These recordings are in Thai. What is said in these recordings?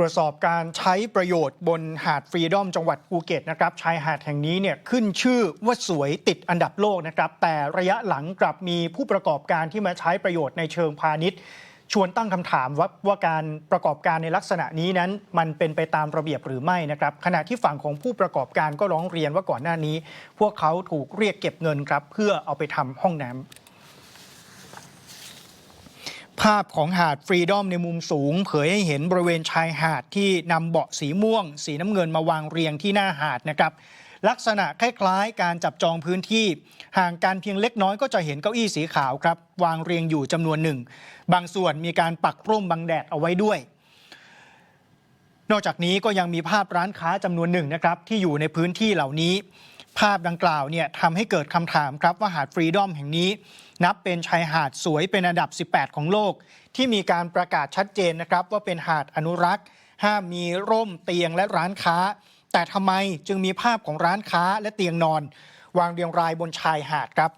ตรวจสอบการใช้ประโยชน์บนหาดฟรีดอมจังหวัดภูเก็ตนะครับชายหาดแห่งนี้เนี่ยขึ้นชื่อว่าสวยติดอันดับโลกนะครับ แต่ระยะหลังกลับมีผู้ประกอบการที่มาใช้ประโยชน์ในเชิงพาณิชย์ ชวนตั้งคำถามว่าว่าการประกอบการในลักษณะนี้นั้น มันเป็นไปตามระเบียบหรือไม่นะครับ ขณะที่ฝั่งของผู้ประกอบการก็ร้องเรียนว่าก่อนหน้านี้ พวกเขาถูกเรียกเก็บเงินครับเพื่อเอาไปทำห้องน้ำาพของหาดฟรีดอมในมุมสูง เผยให้เห็นบริเวณชายหาดที่นำเบาะสีม่วง สีน้ำเงินมาวางเรียงที่หน้าหาดนะครับ ลักษณะคล้ายๆ การจับจองพื้นที่ ห่างกันเพียงเล็กน้อยก็จะเห็นเก้าอี้สีขาวครับ วางเรียงอยู่จำนวนหนึ่ง บางส่วนมีการปักร่มบังแดดเอาไว้ด้วย นอกจากนี้ก็ยังมีภาพร้านค้าจำนวนหนึ่งนะครับที่อยู่ในพื้นที่เหล่านี้ ภาพดังกล่าวเนี่ยทำให้เกิดคำถามครับว่าหาดฟรีดอมแห่งนี้ นับเป็นชายหาดสวยเป็นอันดับ 18 ของโลก ที่มีการประกาศชัดเจนนะครับ ว่าเป็นหาดอนุรักษ์ ห้ามมีร่มเตียงและร้านค้า แต่ทำไมจึงมีภาพของร้านค้าและเตียงนอน วางเรียงรายบนชายหาดครับ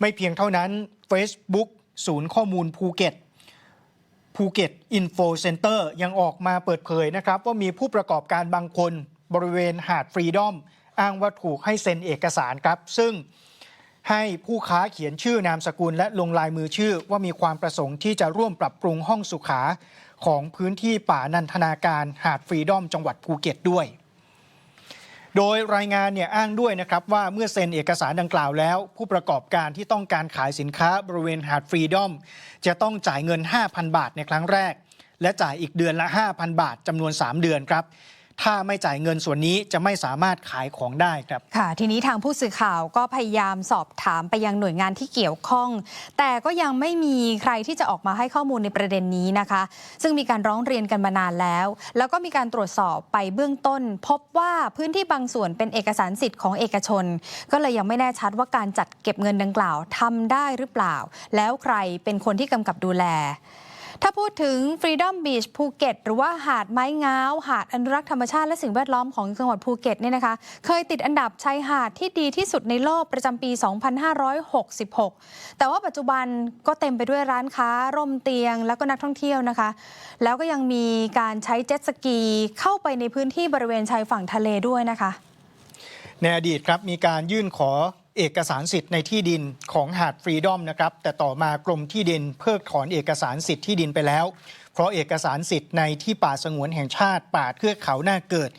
ไม่เพียงเท่านั้น Facebook ศูนย์ข้อมูลภูเก็ตภูเก็ตอินโฟเซ็นเตอร์ยังออกมาเปิดเผยนะครับ ว่ามีผู้ประกอบการบางคนบริเวณหาดฟรีดอม อ้างว่าถูกให้เซ็นเอกสารครับ ซึ่งให้ผู้ค้าเขียนชื่อนามสกุลและลงลายมือชื่อว่ามีความประสงค์ที่จะร่วมปรับปรุงห้องสุขาของพื้นที่ป่านันทนาการหาดฟรีดอมจังหวัดภูเก็ตด้วย โดยรายงานเนี่ยอ้างด้วยนะครับว่าเมื่อเซ็นเอกสารดังกล่าวแล้ว ผู้ประกอบการที่ต้องการขายสินค้าบริเวณหาดฟรีดอมจะต้องจ่ายเงิน 5,000 บาทในครั้งแรก และจ่ายอีกเดือนละ 5,000 บาทจำนวน 3 เดือนครับ ถ้าไม่จ่ายเงินส่วนนี้จะไม่สามารถขายของได้ครับค่ะ ทีนี้ทางผู้สื่อข่าวก็พยายามสอบถามไปยังหน่วยงานที่เกี่ยวข้อง แต่ก็ยังไม่มีใครที่จะออกมาให้ข้อมูลในประเด็นนี้นะคะ ซึ่งมีการร้องเรียนกันมานานแล้ว แล้วก็มีการตรวจสอบไปเบื้องต้น พบว่าพื้นที่บางส่วนเป็นเอกสารสิทธิ์ของเอกชน ก็เลยยังไม่แน่ชัดว่าการจัดเก็บเงินดังกล่าวทำได้หรือเปล่า แล้วใครเป็นคนที่กำกับดูแล ถ้าพูดถึง Freedom Beach ภูเก็ตหรือว่าหาดไม้งาว หาดอนุรักษ์ธรรมชาติและสิ่งแวดล้อมของจังหวัดภูเก็ตเนี่ยนะคะ เคยติดอันดับชายหาดที่ดีที่สุดในโลกประจำปี 2566 แต่ว่าปัจจุบันก็เต็มไปด้วยร้านค้า ร่มเตียง แล้วก็นักท่องเที่ยวนะคะ แล้วก็ยังมีการใช้เจ็ตสกีเข้าไปในพื้นที่บริเวณชายฝั่งทะเลด้วยนะคะในอดีตครับมีการยื่นขอ เอกสารสิทธิ์ในที่ดินของหาดฟรีดอมนะครับแต่ต่อมากรมที่ดินเพิกถอนเอกสารสิทธิ์ที่ดินไปแล้ว เพราะเอกสารสิทธิ์ในที่ป่าสงวนแห่งชาติป่าเทือกเขาหน้าเกิด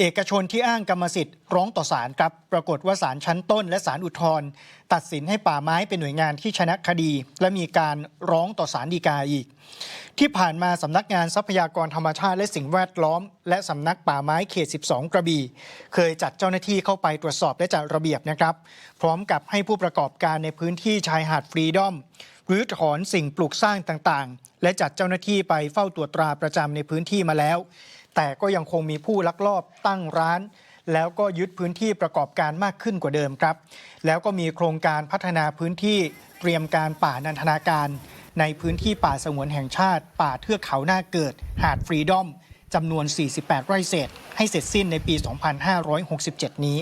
เอกชนที่อ้างกรรมสิทธิ์ร้องต่อศาลครับ ปรากฏว่าศาลชั้นต้นและศาลอุทธรณ์ตัดสินให้ป่าไม้เป็นหน่วยงานที่ชนะคดี และมีการร้องต่อศาลฎีกาอีก ที่ผ่านมาสำนักงานทรัพยากรธรรมชาติและสิ่งแวดล้อม และสำนักป่าไม้เขต 12 กระบี่ เคยจัดเจ้าหน้าที่เข้าไปตรวจสอบและจัดระเบียบนะครับ พร้อมกับให้ผู้ประกอบการในพื้นที่ชายหาดฟรีดอมหรือถอนสิ่งปลูกสร้างต่างๆ และจัดเจ้าหน้าที่ไปเฝ้าตรวจตราประจำในพื้นที่มาแล้ว แต่ก็ยังคงมีผู้ลักลอบตั้งร้าน แล้วก็ยึดพื้นที่ประกอบการมากขึ้นกว่าเดิมครับ แล้วก็มีโครงการพัฒนาพื้นที่เตรียมการป่านันทนาการ ในพื้นที่ป่าสงวนแห่งชาติ ป่าเทือกเขาหน้าเกิด หาดฟรีดอมจำนวน 48 ไร่เศษ ให้เสร็จสิ้นในปี 2567 นี้